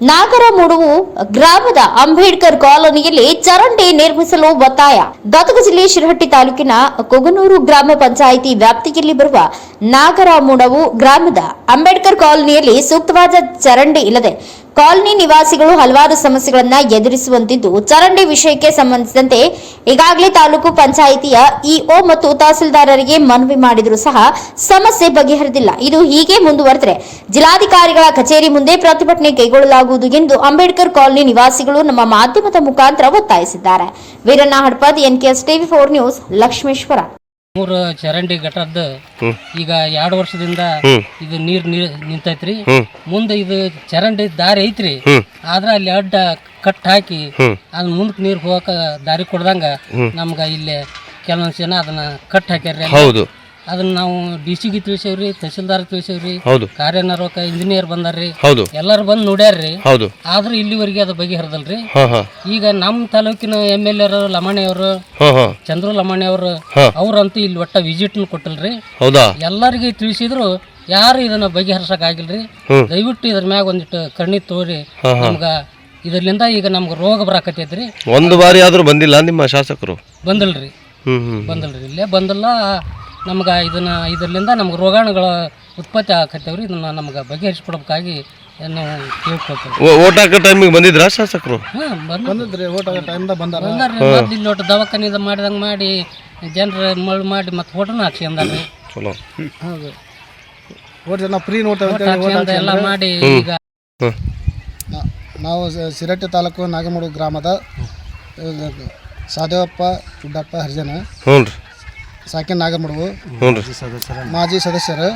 ನಾಗರಮುಡುವು ಗ್ರಾಮದ ಅಂಬೇಡ್ಕರ್ ಕಾಲೋನಿಯಲ್ಲಿ ಚರಂಡಿ ನಿರ್ಮಿಸಲು ಒತ್ತಾಯ. ಗದಗ ಜಿಲ್ಲೆ ಶಿರಹಟ್ಟಿ ತಾಲೂಕಿನ ಕೊಗನೂರು ಗ್ರಾಮ ಪಂಚಾಯಿತಿ ವ್ಯಾಪ್ತಿಯಲ್ಲಿ ಬರುವ ನಾಗರಮುಡವು ಗ್ರಾಮದ ಅಂಬೇಡ್ಕರ್ ಕಾಲೋನಿಯಲ್ಲಿ ಸೂಕ್ತವಾದ ಚರಂಡಿ ಇಲ್ಲದೆ ಕಾಲೋನಿ ನಿವಾಸಿಗಳು ಹಲವಾರು ಸಮಸ್ಯೆಗಳನ್ನು ಎದುರಿಸುವಂತಿದ್ದು. ಚರಂಡಿ ವಿಷಯಕ್ಕೆ ಸಂಬಂಧಿಸಿದಂತೆ ಈಗಾಗಲೇ ತಾಲೂಕು ಪಂಚಾಯಿತಿಯ ಇಒ ಮತ್ತು ತಹಸೀಲ್ದಾರರಿಗೆ ಮನವಿ ಮಾಡಿದರೂ ಸಹ ಸಮಸ್ಯೆ ಬಗೆಹರಿದಿಲ್ಲ. ಇದು ಹೀಗೆ ಮುಂದುವರೆದರೆ ಜಿಲ್ಲಾಧಿಕಾರಿಗಳ ಕಚೇರಿ ಮುಂದೆ ಪ್ರತಿಭಟನೆ ಕೈಗೊಳ್ಳಲಾಗುವುದು ಎಂದು ಅಂಬೇಡ್ಕರ್ ಕಾಲೋನಿ ನಿವಾಸಿಗಳು ನಮ್ಮ ಮಾಧ್ಯಮದ ಮುಖಾಂತರ ಒತ್ತಾಯಿಸಿದ್ದಾರೆ. Veeranna Hadpad NKS TV four news, Lakshmeshwar. ಮೂರು ಚರಂಡಿ ಘಟದ್ದು ಈಗ ಎರಡು ವರ್ಷದಿಂದ ಇದು ನೀರ್ ನೀರ್ ನಿಂತೈತ್ರಿ. ಮುಂದೆ ಇದು ಚರಂಡಿ ದಾರಿ ಐತ್ರಿ. ಆದ್ರ ಅಲ್ಲಿ ಅಡ್ಡ ಕಟ್ ಹಾಕಿ ಅದ್ ಮುಂದಕ್ಕೆ ನೀರ್ ಹೋಗಕ ದಾರಿ ಕೊಡ್ದಂಗ ನಮ್ಗ ಇಲ್ಲಿ ಕೆಲವೊಂದ್ಸನ ಅದನ್ನ ಕಟ್ ಹಾಕ್ಯಾರ್ರಿ ಹೌದು. ಅದನ್ನ ನಾವು ಡಿ ಸಿಗೆ ತಿಳಿಸೇವ್ರಿ ತಹಸೀಲ್ದಾರ್ ತಿಳಿಸೇವ್ರಿ ಹೌದು. ಕಾರ್ಯನಿರ್ವಾಹಕ ಇಂಜಿನಿಯರ್ ಬಂದಾರ್ರಿ. ಹೌದು. ಎಲ್ಲಾರು ಬಂದು ನೋಡ್ಯಾರ್ರಿ. ಹೌದು. ಆದ್ರೂ ಇಲ್ಲಿವರೆಗೆ ಅದು ಬಗೆಹರದಲ್ರಿ ಹಾ ಹಾ. ಈಗ ನಮ್ಮ ತಾಲೂಕಿನ ಎಂ ಎಲ್ ಎರ ಲಮಾಣಿ ಅವರು ಚಂದ್ರು ಲಮಾಣಿ ಅವರು. ಅವ್ರಂತೂ ಇಲ್ಲಿ ಒಟ್ಟ ವಿಸಿಟ್ ಕೊಟ್ಟಲ್ರಿ. ಹೌದಾ? ಎಲ್ಲರಿಗೆ ತಿಳಿಸಿದ್ರು ಯಾರು ಇದನ್ನ ಬಗೆಹರ್ಸಕ್ ಆಗಿಲ್ರಿ. ದಯವಿಟ್ಟು ಇದ್ರ ಮ್ಯಾಗ ಒಂದಿಟ್ಟು ಕಣ್ಣಿ ತೋರಿ. ನಮ್ಗ ಇದರಿಂದ ಈಗ ನಮ್ಗೆ ರೋಗ ಬರಾಕತ್ತೈತ್ರಿ. ಒಂದು ಬಾರಿ ಆದ್ರೂ ಬಂದಿಲ್ಲ ನಿಮ್ಮ ಶಾಸಕರು? ಬಂದಲ್ರಿ. ಬಂದಲ್ರಿ. ಇಲ್ಲೇ ಬಂದಲ್ಲ. ನಮ್ಗೆ ಇದನ್ನು ಇದರಿಂದ ನಮ್ಗೆ ರೋಗಾಣುಗಳ ಉತ್ಪತ್ತಿ ಆಕತ್ತೇವ್ರಿ ಇದನ್ನು ನಮ್ಗೆ ಬಗೆಹರಿಸ್ಕೊಡ್ಬೇಕಾಗಿ ನಾವು ಕೇಳ್ಕೊಳ್ತೇವೆ ಓಟ್ ಹಾಕೋ ಟೈಮಿಗೆ ಬಂದಿದ್ರಾ ಶಾಸಕರು? ಹಾಂ ಬಂದ್ರಿ ಓಟ್ ಟೈಮ್ದಾಗ ಬಂದಾರ. ಬಂದಾರ್ರಿ ಮೊದ್ಲು ಇಲ್ಲಿ ಒಟ್ಟು ದವಾಖಾನಿದ ಮಾಡಿದಂಗೆ ಮಾಡಿ ಜನರ ಮಳ್ ಮಾಡಿ ಮತ್ತೆ ಓಟನ ಹಾಕ್ಸಿ ಅಂದಾರ್ರಿ. ಚಲೋ. ಹೌದು. ಓಟ್ ಜನ ಫ್ರೀ ಫೋಟೋ ಹಾಕ್ಸಿ ಅಂತ ಎಲ್ಲ ಮಾಡಿ ಈಗ ನಾವು ಸಿರಟ್ಟಿ ತಾಲೂಕು ನಾಗಮೂಡು ಗ್ರಾಮದ ಸಾದೇವಪ್ಪ ಗುಡ್ಡಪ್ಪ ಹರಿಜನ. ಹ್ಞೂ ರೀ ಸಾಕಿನ ನಾಗಮಡುವು ಹ್ಞೂ ರೀ. ಮಾಜಿ ಸದಸ್ಯರು.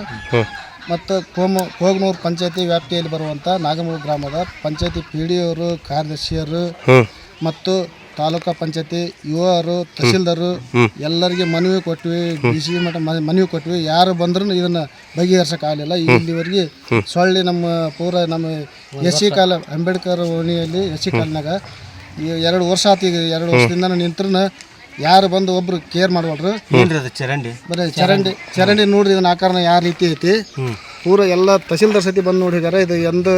ಮತ್ತು ಕೋಮ ಕೋಗನೂರು ಪಂಚಾಯತಿ ವ್ಯಾಪ್ತಿಯಲ್ಲಿ ಬರುವಂಥ ನಾಗಮೂರು ಗ್ರಾಮದ ಪಂಚಾಯತಿ ಪಿ ಡಿ ಅವರು ಕಾರ್ಯದರ್ಶಿಯರು ಮತ್ತು ತಾಲೂಕಾ ಪಂಚಾಯತಿ ಯುವರು ತಹಸೀಲ್ದಾರು ಎಲ್ಲರಿಗೆ ಮನವಿ ಕೊಟ್ವಿ ಡಿ ಸಿ ಮಟ್ಟ ಮನವಿ ಕೊಟ್ವಿ. ಯಾರು ಬಂದ್ರೂ ಇದನ್ನ ಬಗೆಹರಿಸೋಕ್ಕಾಗಲಿಲ್ಲ ಆಗಲಿಲ್ಲ. ಇಲ್ಲಿವರೆಗೆ ಸೊಳ್ಳೆ ನಮ್ಮ ಪೂರ ನಮ್ಮ ಎಸ್ ಸಿ ಕಾಲ ಅಂಬೇಡ್ಕರ್ ಓಣಿಯಲ್ಲಿ ಎಸ್ ಸಿ ಕಾಲನಾಗ ಈ ಎರಡು ವರ್ಷ ಆತು ಈಗ ಎರಡು ವರ್ಷದಿಂದ ನಿಂತ್ರನ ಯಾರು ಬಂದು ಒಬ್ರು ಕೇರ್ ಮಾಡ್ವಲ್ರು ಚರಂಡಿ? ಬರೀ ಚರಂಡಿ. ಚರಂಡಿ ನೋಡ್ರಿ ಇದನ್ನ ಆಕಾರನ ಯಾವ ರೀತಿ ಐತಿ? ಪೂರ ಎಲ್ಲ ತಹಸೀಲ್ದಾರ್ ಸತಿ ಬಂದು ನೋಡಿದಾರೆ. ಇದು ಎಂದು